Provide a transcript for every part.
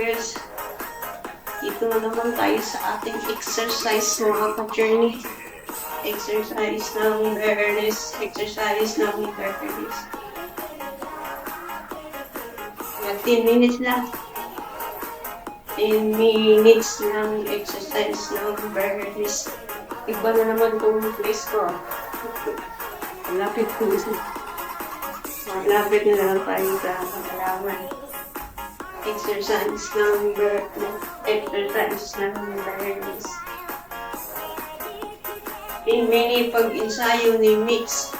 ka-journeyverse. Dito na naman tayo sa ating exercise mga ka-journey. Exercise ng awareness, exercise ng awareness. Mga 10 minutes lang. 10 minutes lang exercise ng awareness. Iba na naman itong place ko. Malapit ko. Malapit na lang tayo sa pangalaman. Exercise ng exercise ng awareness. In mini pag-ensayo ni Mix.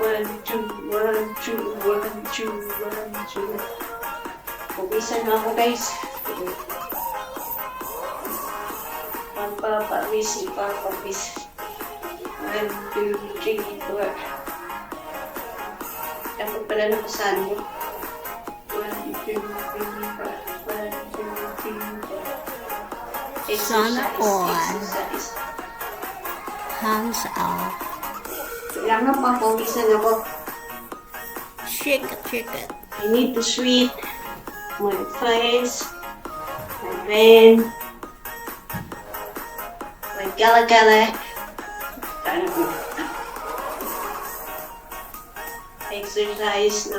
One, two, one, two, one, two, one, two. Pugisan na ako guys. Pampapawis, pampawis. One, two, three, four. Dapat pala nakasan mo. All. exercise. Hands up. Kailangan pa. Shake it, shake it. I need to sweet my face, my vein, my gala gala. Exercise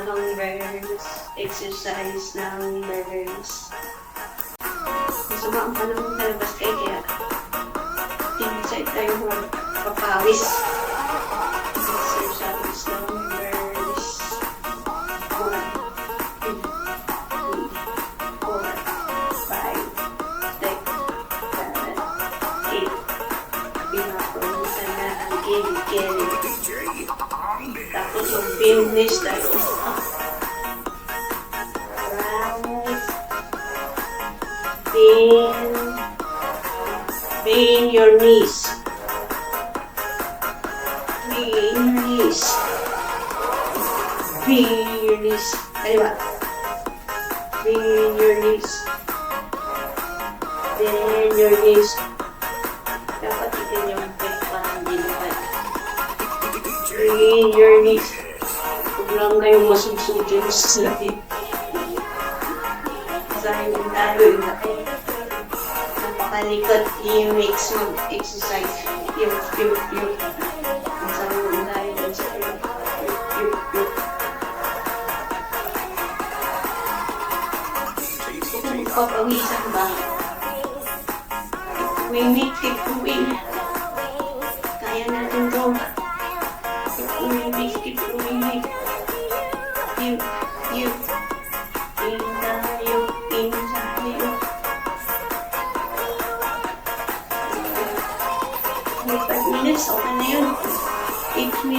hungers. Exercise ng hungers. Masama ang panahon sa labas kay kaya inside tayo magpapawis. Exercise ng hungers. One, two, three, four, five, six, seven, eight. Pinapawisan na ang gilid-gilid. Tapos yung finish tayo. Bend your knees. Bend your knees. Bend your knees. Kaliwa. Bend your knees. Bend your knees. Dapat itin yung peg parang dinipad. Bend your knees. Huwag lang kayong masusunod sa latin. Sayang din tayo yung laki. Napakalikot yung mix ng exercise. Yung, yung, yung. Ang sabi mo tayo dun sa yung, yung, yung. Kung papawisan ba? Wingit, keep going.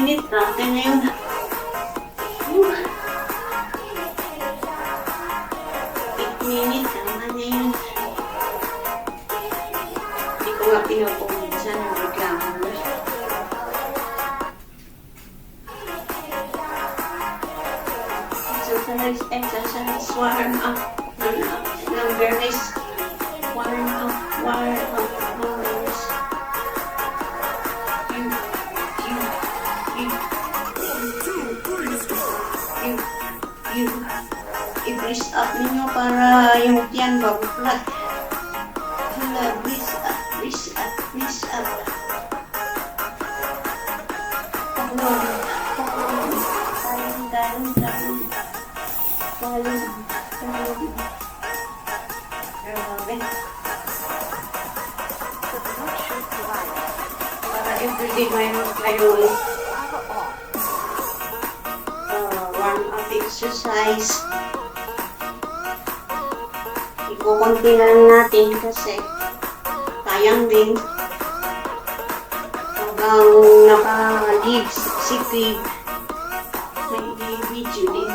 8 minutes, okay na yun. Whew. 8 minutes, tama na yun. Hindi ko nga pinapumisan ng reklamo na. Exercise, exercise, warm up. Warm up. Numbers. Warm up, warm up, para yung tiyan babuklat. Hala, brace up, brace up, brace up. Pagod, pagod. Talon, talon, talon. Talon, talon. Grabe. Para everyday mayroon kayong uh, warm-up exercise. Ikukunti na lang natin kasi sayang din. Hanggang naka-leave si Pig may video din.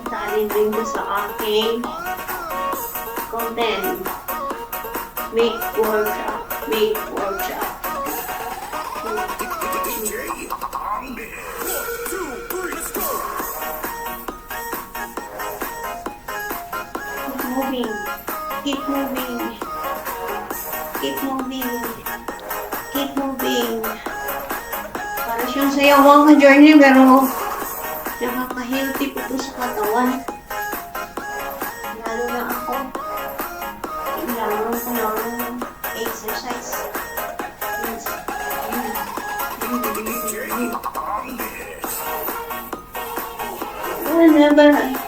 Italin din ko sa aking content. Make workshop make workshop moving, keep moving, keep moving, keep moving. Para siyang sayaw ka journey pero nakaka-healthy po ito sa katawan. Lalo na ako. Kailangan ko ng exercise. Yes. Whatever.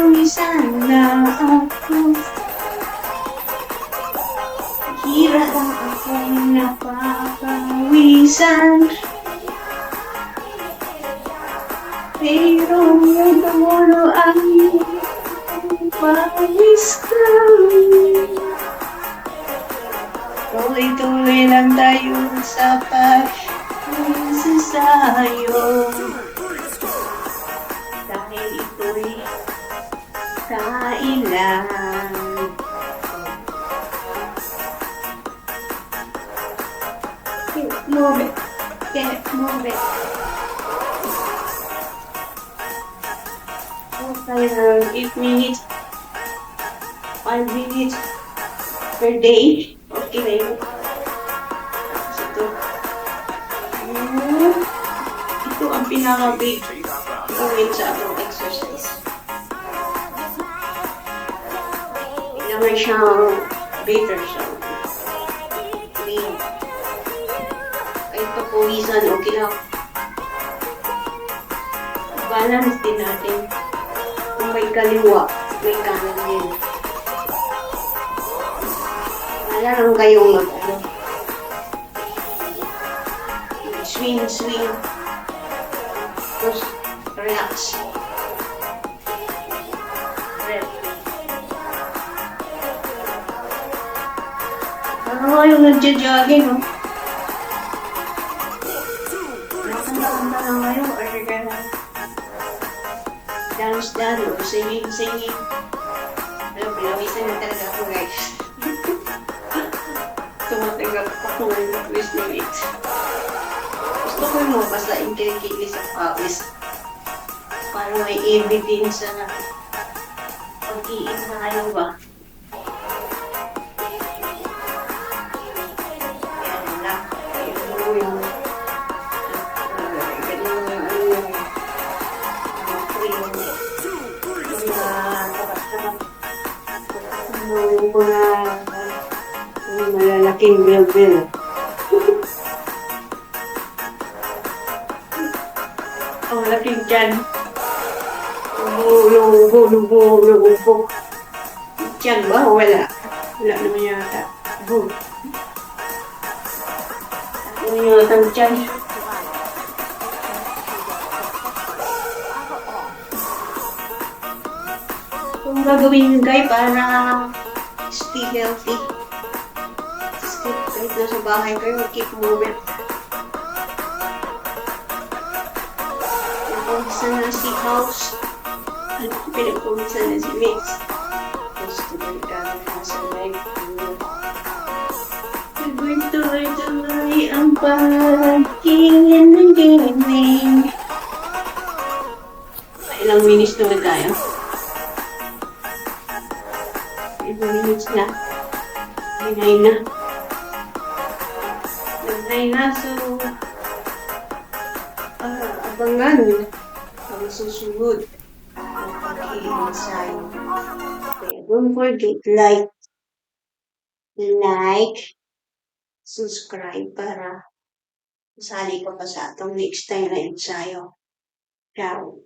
pinawisan na ako Hirap ang akong napapawisan. Pero tumulo ang pawis ko. Tuloy-tuloy lang tayo sa pag-isasayo Dahil ito'y kailan Can't move it. Can't move it. Okay, um, 8 minutes, 5 minutes per day. Okay na yun. Tapos ito. Hmm, Ito ang pinaka-big gawin sa atong Kailangan siyang bitter siya. Clean. Kahit papawisan, okay lang. Balance din natin. Kung may kaliwa, may kanan din. Wala lang kayong mag ano. Swing, swing. Tapos, relax. Relax. Parang kayong nagja-jogging, no? Nakakanta-kanta lang kayo. Dance-dance, or singing-singing. Alam, pinawisan na talaga ako, guys. Tumatanggap ako ng twist ng it. Gusto ko yung kilikili sa pawis. Para may evidence na pag-iinsayo ba. Mga yung malalaking bilbil. Ang laking tiyan. Lubo, lubo, lubo, lubo. Tiyan ba? O Wala. Wala naman yata. Lubo. Ano yata ang tiyan? Kung gagawin yun guys para healthy. Stay kahit nasa bahay kayo, keep moving. Pinagpumisan na si House. At pinagpumisan na si Mix. Gusto ko ikaw na sa life. Tuloy-tuloy-tuloy ang pagkikinig. Ilang minutes ba tayo? Na. Hinay na. Hinay na, so... ah, abangan ang susunod ang pag-iinsayo. Kaya don't forget, like, like, subscribe para masali ka pa sa atong next time na ensayo. Ciao.